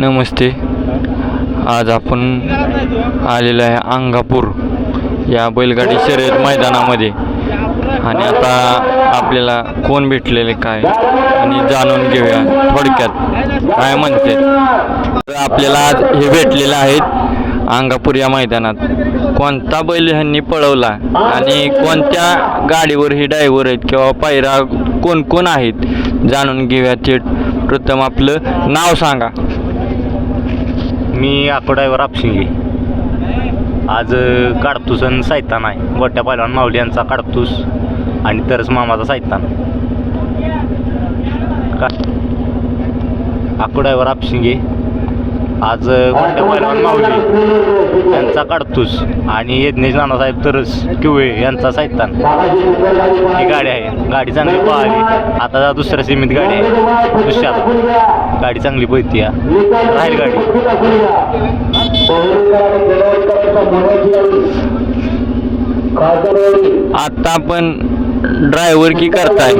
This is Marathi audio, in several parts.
नमस्ते. आज आपण आलेलो आहे अंगापूर या बैलगाडी शर्यत मैदानामध्ये. आणि आता आपल्याला कोण भेटलेले काय आणि जाणून घेऊया थोडक्यात. काय म्हणते? तर आपल्याला आज हे भेटलेले आहेत अंगापूर या मैदानात. कोणता बैल ह्यांनी पळवला आणि कोणत्या गाडीवर हे ड्रायव्हर आहेत किंवा पायरा कोण कोण आहेत? जाणून घेऊया थेट. प्रथम आपलं नाव सांगा. मी आकोडायवर आपशिंगे. आज अ, आणि सायतान आहे. गोट्या पैलवान माऊली यांचा काडतूस आणि तरच मामाचा सायतान का आकोडायवर आपशिंगे. आज गोट्या पैलवान माऊली यांचा काडतूस आणि यज्ञेश नानासाहेब तरस किवळे यांचा सायतान ही गाडी आहे. गाडी चांगली पाहावी आता दुसऱ्या सीमित गाडी आहे. दुसऱ्या गाडी चांगली पळती राहील गाडी. आता आपण ड्रायव्हर की करताय.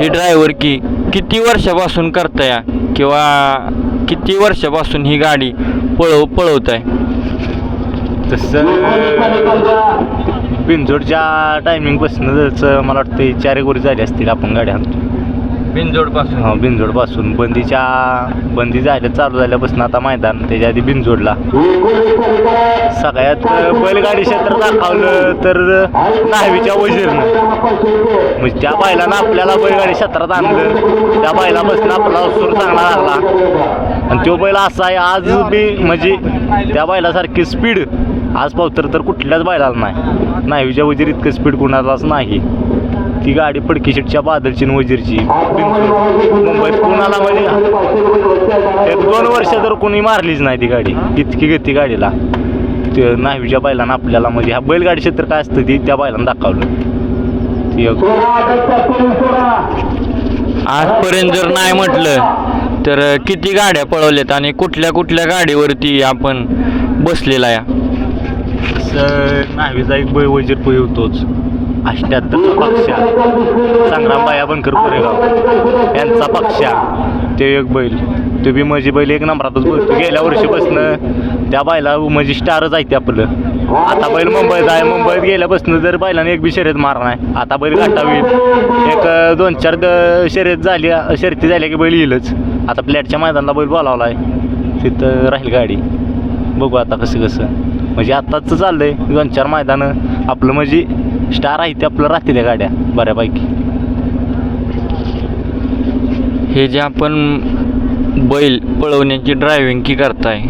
ही ड्रायव्हर की किती वर्षापासून करताय किंवा किती वर्षापासून ही गाडी पळव पळवताय? तसं बिनजोडच्या टायमिंगपासूनच मला वाटतं चार एक गोरी झाली असतील आपण गाड्या आणतो बिनजोडपासून. हा बिनजोडपासून. बंदीच्या बंदी झाल्या चालू झाल्यापासून आता मैदान त्याच्या आधी बिनजोडला. सगळ्यात बैलगाडी क्षेत्र दाखवलं तर न्हावीच्या वजीरनं. म्हणजे त्या बैलानं आपल्याला बैलगाडी क्षेत्रात आणलं त्या बैलापासून आपला सूर चांगला लागला. आणि तो बैल असा आहे आज बी म्हणजे त्या बैलासारखी स्पीड आज पावतर तर कुठल्याच बैलाला नाही. न्हावीच्या वजीर इतकं स्पीड कुणालाच नाही. ती गाडी फडकी बादलची वजीरची. मुंबईत कोणाला म्हणजे एक दोन वर्ष तर कोणी मारलीच नाही ती गाडी. इतकी गती गाडीला. ते न्हावीच्या बैलानं आपल्याला म्हणजे ह्या बैलगाडी क्षेत्र काय असतं ती त्या बैलानं दाखवलं. ती आजपर्यंत जर नाही म्हटलं तर किती गाड्या पळवल्यात आणि कुठल्या कुठल्या गाडीवरती आपण बसलेला या? असं न्हावीचा एक बै वजीर होतोच अष्ट्याहत्तर पक्षा. संग्रामबाया बनकर कोरेगाव यांचा पक्षा. ते एक बैल. तुम्ही बी म्हणजे बैल एक नंबरातच बोलतो. गेल्या वर्षीपासनं त्या बैला म्हणजे स्टारच आहे ते आपलं. आता बैल मुंबईत आहे. मुंबईत गेल्यापासून जर बैलाने एक बी शर्यत मारणार आहे आता बैल गाठा एक दोन चार द- शर्यत झाली शर्यती झाल्या की बैल येईलच. आता प्लॅटच्या मैदानाला बैल बोलावला आहे तिथं राहील गाडी. बघू आता कसं कसं. म्हणजे आत्ताच चाललंय दोन चार मैदानं. आपलं म्हणजे स्टार आहे ते आपलं राहतील त्या गाड्या बऱ्यापैकी. हे जे आपण बैल पळवण्याची ड्रायव्हिंग की करताय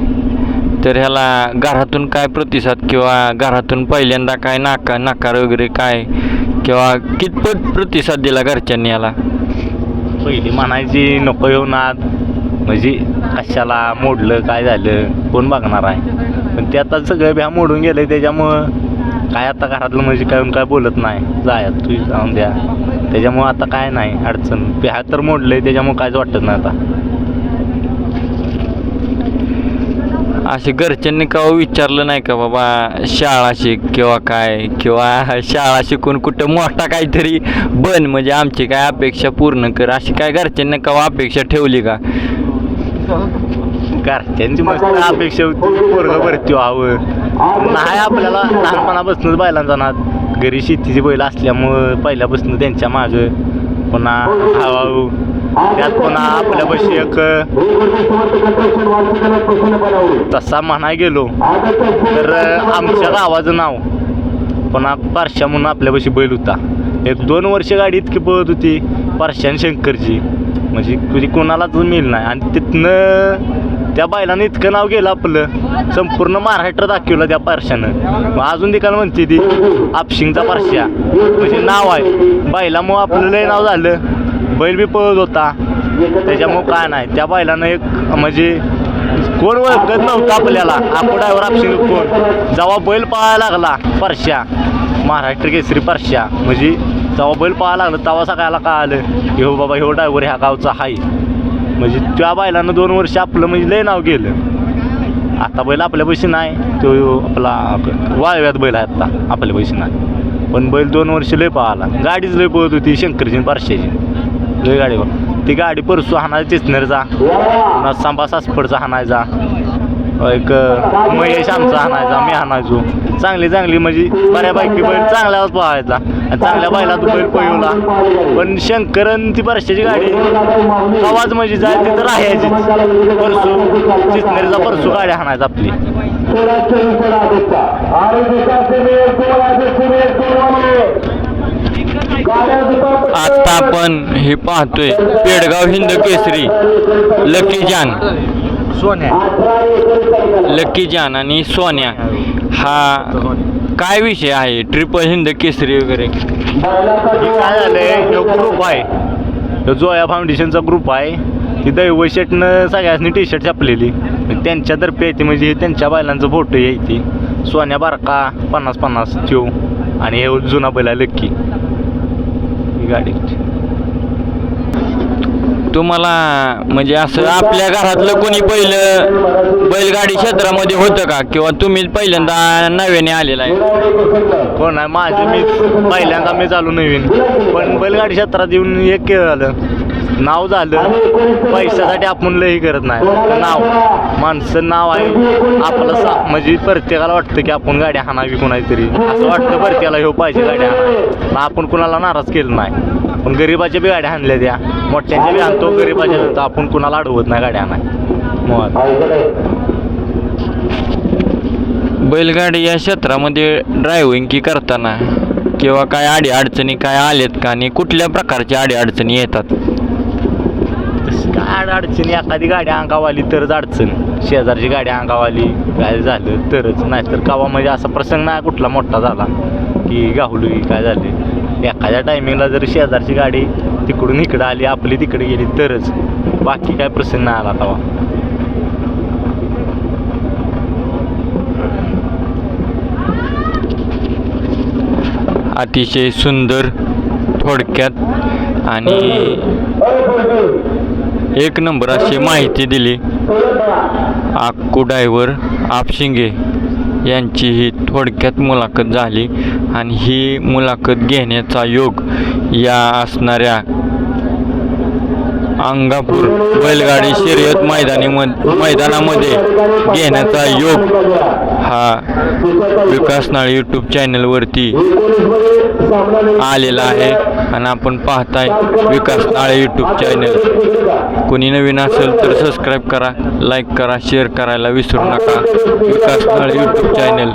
तर ह्याला घरातून काय प्रतिसाद किंवा घरातून पहिल्यांदा काय नाका नाकार वगैरे काय? किंवा कितपत प्रतिसाद दिला घरच्यांनी याला? पहिली म्हणायची नको येऊ नाद म्हणजे कशाला मोडलं काय झालं कोण बघणार आहे? पण ते आता सगळं भ्या मोडून गेलं त्याच्यामुळं काय आता घरातलं म्हणजे काय काय बोलत नाही. जाया तू जाऊन द्या. त्याच्यामुळं आता काय नाही अडचण. भ्या तर मोडलं आहे त्याच्यामुळं काहीच वाटत नाही आता. असे घरच्यांनी केव्हा हो विचारलं नाही का बाबा शाळा शिक किंवा काय? किंवा शाळा शिकून कुठं मोठा काहीतरी बन म्हणजे आमची काय अपेक्षा पूर्ण कर अशी काय घरच्यांनी का हो अपेक्षा ठेवली का? घरच्यांची मस्त अपेक्षा होती पोरग भरती व्हावं. नाही आपल्याला लहानपणापासूनच बैलांचा नाद. घरी शेतीची बैल असल्यामुळं पहिल्यापासून त्यांच्या मागं पुन्हा हळूहळू त्यात पुन्हा आपल्यापाशी एक तसा म्हणाय गेलो तर आमच्या गावाचं नाव पुन्हा पारशा म्हणून आपल्यापाशी बैल होता. एक दोन वर्ष गाडी इतकी पळत होती पारशा आणि शंकरची म्हणजे तुझी कोणालाच मिळ नाही. आणि तिथनं त्या बैलानं इतकं नाव गेलं आपलं. संपूर्ण महाराष्ट्र दाखवलं त्या पारशानं मग अजून देखील म्हणते ती आपशिंगचा पारशा म्हणजे नाव आहे. बैलामुळं आपलं लय नाव झालं. बैल बी पळत होता. त्याच्यामुळं काय नाही. त्या बैलानं एक म्हणजे कोण ओळखत नव्हतं आपल्याला. आकोडावर आपशिंग कोण? जेव्हा बैल पळायला लागला परश्या. महाराष्ट्र केसरी परश्या. म्हणजे तेव्हा बैल पाहायला लागलं तेव्हा सगळ्याला कळालं की हो बाबा ह्यो हो ड्रायव्हर ह्या गावचा आहे. म्हणजे त्या बैलानं दोन वर्ष आपलं म्हणजे लय नाव गेलं आता बैल आपल्या पैसे नाही तो आपला वाळव्यात बैल आहे आत्ता आपल्या पैसे नाही. पण बैल दोन वर्ष लय पाहायला गाडीच लय पळत होती शंकरची पारशेची लय गाडी बघ ती गाडी परसू हाणायचा चिचनेरचा पुन्हा सांबा सासफडचा हाणायचा एक महेश आमचा हाणायचा मी हाणायचो चांगली चांगली म्हणजे बऱ्यापैकी बैल चांगल्यावर पळायचा. आणि चांगल्या बैला तो बैल पळवला. पण शंकरन ती परशाची गाडी आवाज म्हणजे जाय तिथं राहायचीच. परसू चिचनेरचा परसू गाडी हाणायचा आपली. आता आपण हे पाहतोय पेडगाव हिंद केसरी लकी जान सोन्या. लकी जान आणि सोन्या. हा काय विषय आहे? ट्रिपल हिंद केसरी वगैरे. हे काय झालंय? ह्यो ग्रुप आहे. ह्यो जोया फाउंडेशनचा ग्रुप आहे. ती दैव शेटनं सगळ्यांनी टी शर्ट छापलेली. त्यांच्यातर्फे येते. म्हणजे हे त्यांच्या बैलांचं फोटो यायची सोन्या बारका पन्नास पन्नास ठेव आणि हे जुना बैल आहे लक्की ही गाडी. तुम्हाला म्हणजे असं आपल्या घरातलं कोणी पहिलं बैलगाडी क्षेत्रामध्ये होतं का? किंवा तुम्ही पहिल्यांदा नव्याने आलेला आहे? हो कोण आहे माझे मी पहिल्यांदा मी चालू नवीन. पण बैलगाडी क्षेत्रात येऊन एक केलं झालं. नाव झालं. पैशासाठी आपण लई करत नाही. नाव. माणसं नाव आहे. आपलं सा म्हणजे प्रत्येकाला वाटतं की आपण गाडी हाणावी कोणाची असं वाटतं प्रत्येकाला ह्यो पाहिजे गाडी हाणावी. आपण कुणाला नाराज केलं नाही. पण गरीबाच्या बी गाड्या आणल्या त्या. मोठ्यांच्या बी आणतो गरीबाच्या आणतो. आपण कुणाला अडवत नाही गाड्या मग बैलगाडी या क्षेत्रामध्ये ड्रायव्हिंग की करताना किंवा काय अडी अडचणी काय आलेत का आणि कुठल्या प्रकारच्या अडी अडचणी येतात? काय अडचणी? एखादी गाडी अंगावर आली तरच अडचण. शेजारची गाडी अंगावर आली काय झालं तरच. नाहीतर म्हणजे असा प्रसंग नाही कुठला मोठा झाला की गावली काय झाले. एखाद्या टायमिंगला जर शेजारची गाडी तिकडून इकडं आली आपली तिकडे गेली तरच. बाकी काय प्रसन्न आला तवा अतिशय सुंदर थोडक्यात आणि एक नंबर अशी माहिती दिली. आक्कू डायव्हर आपशिंगे यांचीही थोडक्यात मुलाखत झाली आणि ही मुलाखत घेण्याचा योग या असणाऱ्या अंगापूर बैलगाडी शर्यत मैदानी मैदानामध्ये घेण्याचा योग हा विकास नाळ यूट्यूब चॅनलवरती आलेला आहे. आणि आपण पाहताय विकास नाळे यूट्यूब चॅनल कोणी नवीन असेल तर सबस्क्राईब करा लाईक करा शेअर करायला विसरू नका. विकास नाळे यूट्यूब चॅनल